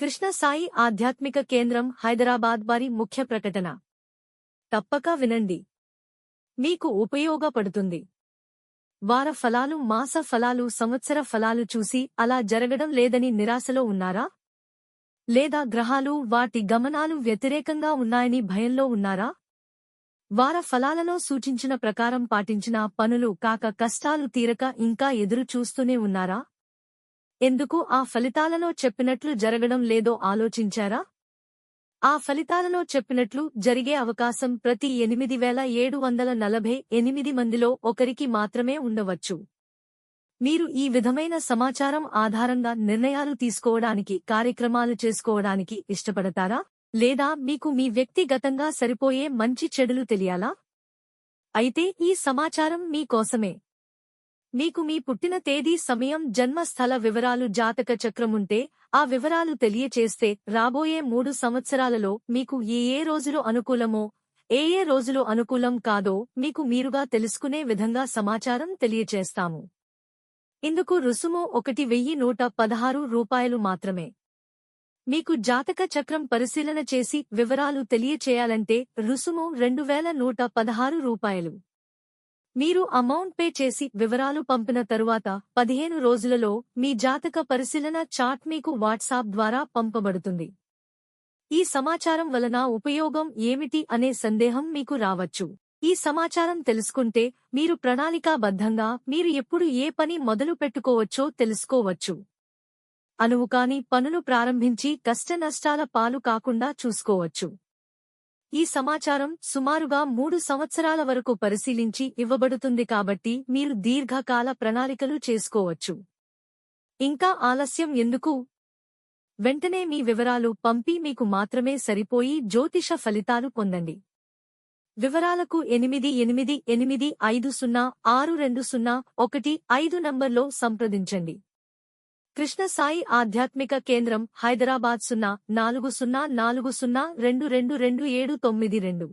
కృష్ణ సాయి ఆధ్యాత్మిక కేంద్రం హైదరాబాద్ వారి ముఖ్య ప్రకటన. తప్పక వినండి. మీకు ఉపయోగపడుతుంది. వార ఫలాలు మాస ఫలాలు సంవత్సర ఫలాలు చూసి అలా జరగడం లేదని నిరాశలో ఉన్నారా? లేదా గ్రహాలు వాటి గమనాలు వ్యతిరేకంగా ఉన్నాయని భయంలో ఉన్నారా? వార ఫలాలలో సూచించిన ప్రకారం పాటించిన పనులు కాక కష్టాలు తీరక ఇంకా ఎదురు చూస్తూనే ఉన్నారా? ఎందుకు ఆ ఫలితాలలో చెప్పినట్లు జరగడం లేదో ఆలోచించారా? ఆ ఫలితాలలో చెప్పినట్లు జరిగే అవకాశం ప్రతి ఎనిమిది వేల ఏడు వందల నలభై ఎనిమిది మందిలో ఒకరికి మాత్రమే ఉండవచ్చు. మీరు ఈ విధమైన సమాచారం ఆధారంగా నిర్ణయాలు తీసుకోవడానికి కార్యక్రమాలు చేసుకోవడానికి ఇష్టపడతారా? లేదా మీకు మీ వ్యక్తిగతంగా సరిపోయే మంచి చెడులు తెలియాలా? అయితే ఈ సమాచారం మీకోసమే మీకు మీ పుట్టిన తేదీ సమయం జన్మస్థల వివరాలు జాతక చక్రముంటే ఆ వివరాలు తెలియచేస్తే రాబోయే మూడు సంవత్సరాలలో మీకు ఏ ఏ రోజులు అనుకూలమో ఏ ఏ రోజులు అనుకూలం కాదో మీకు మీరుగా తెలుసుకునే విధంగా సమాచారం తెలియచేస్తాము. ఇందుకు రుసుము ఒకటి వెయ్యి నూట పదహారు రూపాయలు మాత్రమే. మీకు జాతక చక్రం పరిశీలన చేసి వివరాలు తెలియచేయాలంటే రుసుము రెండు వేల నూట పదహారు రూపాయలు. మీరు అమౌంట్ పే చేసి వివరాలు పంపిన తరువాత పదిహేను రోజులలో మీ జాతక పరిశీలన చాట్ మీకు వాట్సాప్ ద్వారా పంపబడుతుంది. ఈ సమాచారం వలన ఉపయోగం ఏమిటి అనే సందేహం మీకు రావచ్చు. ఈ సమాచారం తెలుసుకుంటే మీరు ప్రణాళికాబద్ధంగా మీరు ఎప్పుడు ఏ పని మొదలు పెట్టుకోవచ్చో తెలుసుకోవచ్చు. అనువుకాని పనులు ప్రారంభించి కష్టనష్టాల పాలు కాకుండా చూసుకోవచ్చు. ఈ సమాచారం సుమారుగా మూడు సంవత్సరాల వరకు పరిశీలించి ఇవ్వబడుతుంది కాబట్టి మీరు దీర్ఘకాల ప్రణాళికలు చేసుకోవచ్చు. ఇంకా ఆలస్యం ఎందుకు? వెంటనే మీ వివరాలు పంపి మీకు మాత్రమే సరిపోయి జ్యోతిష ఫలితాలు పొందండి. వివరాలకు ఎనిమిది ఎనిమిది ఎనిమిది ఐదు సున్నా ఆరు రెండు సున్నా ఒకటి ఐదు నంబర్లో సంప్రదించండి. కృష్ణ సాయి ఆధ్యాత్మిక కేంద్రం హైదరాబాద్ సున్నా నాలుగు సున్నా నాలుగు సున్నా రెండు రెండు రెండు ఏడు తొమ్మిది రెండు.